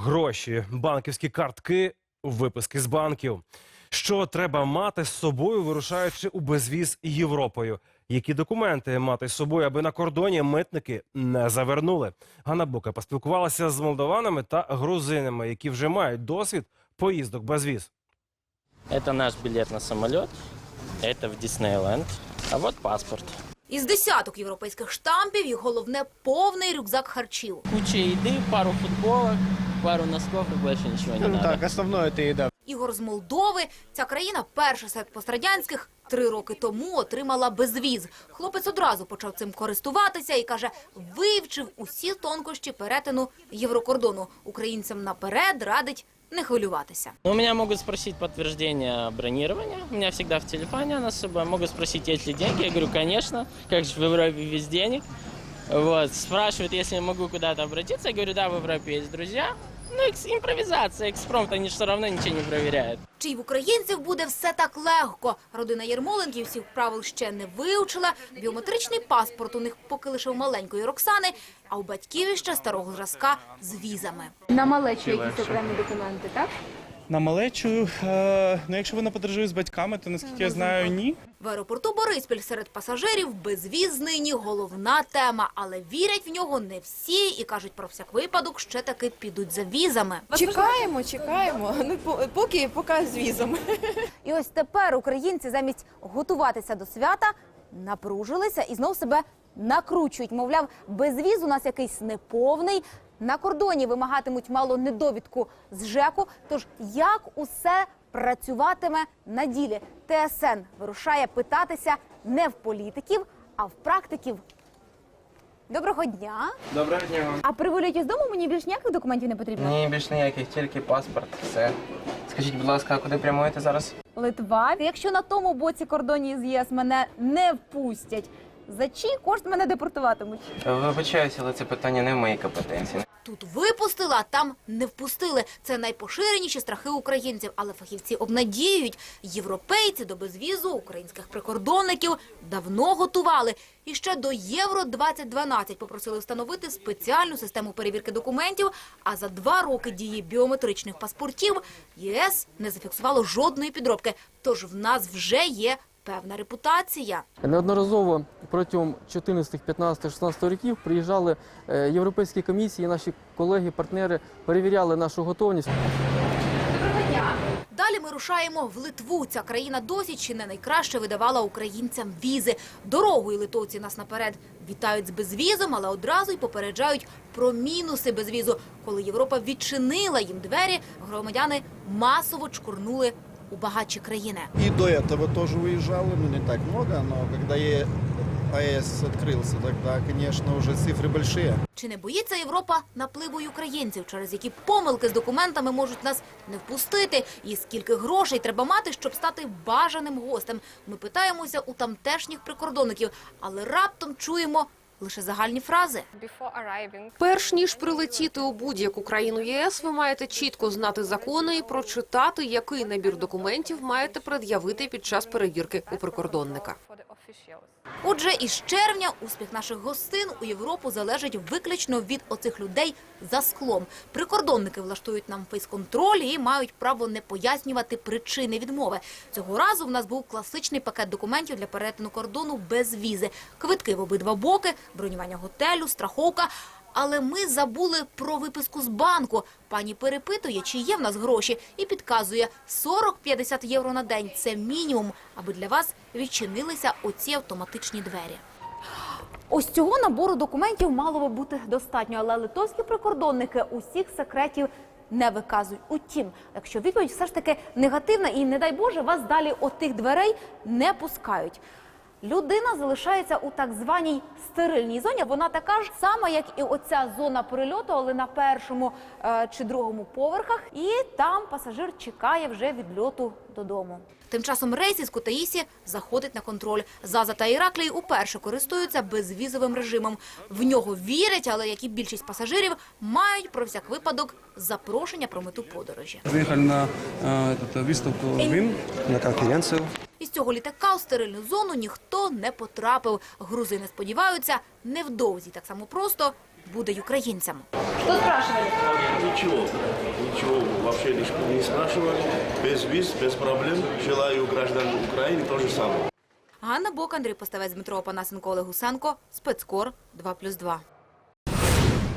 гроші, банківські картки, виписки з банків. Що треба мати з собою, вирушаючи у безвіз Європою? Які документи мати з собою, аби на кордоні митники не завернули? Ганна Бука поспілкувалася з молдаванами та грузинами, які вже мають досвід поїздок без віз. Это наш билет на самолет. Это в Диснейленд. А вот паспорт. Із десяток європейських штампів і головне повний рюкзак харчів. Куча еды, пару футболок, пару носков и больше ничего не Ну надо. так, основное это еда. Ігор з Молдови. Ця країна перша серед пострадянських три роки тому отримала безвіз. Хлопець одразу почав цим користуватися і каже, вивчив усі тонкощі перетину єврокордону. Українцям наперед радить не хвилюватися. У меня могут спросить подтверждение бронирования. У мене завжди в телефоні она с собой. Могут спросить, есть ли деньги. Я говорю, звісно, як ж в Європі без денег. Вот. Спрашивают, если я могу куда-то обратиться. Я говорю, да, в Европе есть друзья. Ну, экс- импровизация, экспромт, они же все одно нічого не перевіряють. Чи й в українців буде все так легко? Родина Єрмоленків всіх правил ще не вивчила. Біометричний паспорт у них поки лише у маленької Роксани, а у батьків іще старого зразка з візами. На малечу якісь окремі документи, так? На малечу, е, ну якщо вона подорожує з батьками, то наскільки я знаю, ні. В аеропорту Бориспіль серед пасажирів безвіз нині головна тема, але вірять в нього не всі і кажуть про всяк випадок ще таки підуть за візами. Чекаємо, чекаємо. Ну по- поки поки з візом. І ось тепер українці замість готуватися до свята напружилися і знов себе накручують. Мовляв, безвіз у нас якийсь неповний. На кордоні вимагатимуть мало недовідку з ЖЕКу. Тож як усе працюватиме на ділі? ТСН вирушає питатися не в політиків, а в практиків. Доброго дня. Доброго дня. А при виліті з дому мені більш ніяких документів не потрібно. Ні, більш ніяких, тільки паспорт, все. Скажіть, будь ласка, куди прямуєте зараз? Литва. Якщо на тому боці кордоні з ЄС мене не впустять, за чий кошт мене депортуватимуть? Вибачаюся, але це питання не в моїй компетенції. Тут випустили, а там не впустили. Це найпоширеніші страхи українців. Але фахівці обнадіюють, європейці до безвізу українських прикордонників давно готували. І ще до Євро 2012 попросили встановити спеціальну систему перевірки документів. А за два роки дії біометричних паспортів ЄС не зафіксувало жодної підробки. Тож в нас вже є певна репутація. Неодноразово протягом 14, 15, 16 років приїжджали е, європейські комісії, наші колеги, партнери перевіряли нашу готовність. Далі ми рушаємо в Литву. Ця країна досі чи не найкраще видавала українцям візи. Дорогою литовці нас наперед вітають з безвізом, але одразу й попереджають про мінуси безвізу. Коли Європа відчинила їм двері, громадяни масово чкурнули у багатші країни. И до этого тоже уезжало, ну не так много, но когда е- АЭС открылся, тогда, конечно, уже цифры большие. Чи не боїться Європа напливу й українців, через які помилки з документами можуть нас не впустити? І скільки грошей треба мати, щоб стати бажаним гостем? Ми питаємося у тамтешніх прикордонників, але раптом чуємо лише загальні фрази. Перш ніж прилетіти у будь-яку країну ЄС, ви маєте чітко знати закони і прочитати, який набір документів маєте пред'явити під час перевірки у прикордонника. Отже, із червня успіх наших гостин у Європу залежить виключно від оцих людей за склом. Прикордонники влаштують нам фейс-контроль і мають право не пояснювати причини відмови. Цього разу в нас був класичний пакет документів для перетину кордону без візи. Квитки в обидва боки, бронювання готелю, страховка. Але ми забули про виписку з банку. Пані перепитує, чи є в нас гроші, і підказує 40-50 євро на день. Це мінімум, аби для вас відчинилися оці автоматичні двері. Ось цього набору документів мало би бути достатньо, але литовські прикордонники усіх секретів не виказують. Утім, якщо відповідь все ж таки негативна і, не дай Боже, вас далі отих дверей не пускають. Людина залишається у так званій стерильній зоні. Вона така ж сама, як і оця зона перельоту, але на першому е, чи другому поверхах. І там пасажир чекає вже відльоту додому. Тим часом рейс із Кутаїсі заходить на контроль. Заза та Іраклій уперше користуються безвізовим режимом. В нього вірять, але як і більшість пасажирів, мають про всяк випадок запрошення про мету подорожі. Приїхали на е, виставку ВІН. На конференцию. Із цього літака у стерильну зону ніхто не потрапив. Грузини сподіваються, невдовзі так само просто буде й українцям. Ничего, ничего вообще не, не спрашивали. Без виз, без проблем. Желаю граждан Украины то же самое. Ганна Бок, Андрій Поставець, Дмитро Панасенко, Олег Гусенко. Спецкор 2+,2.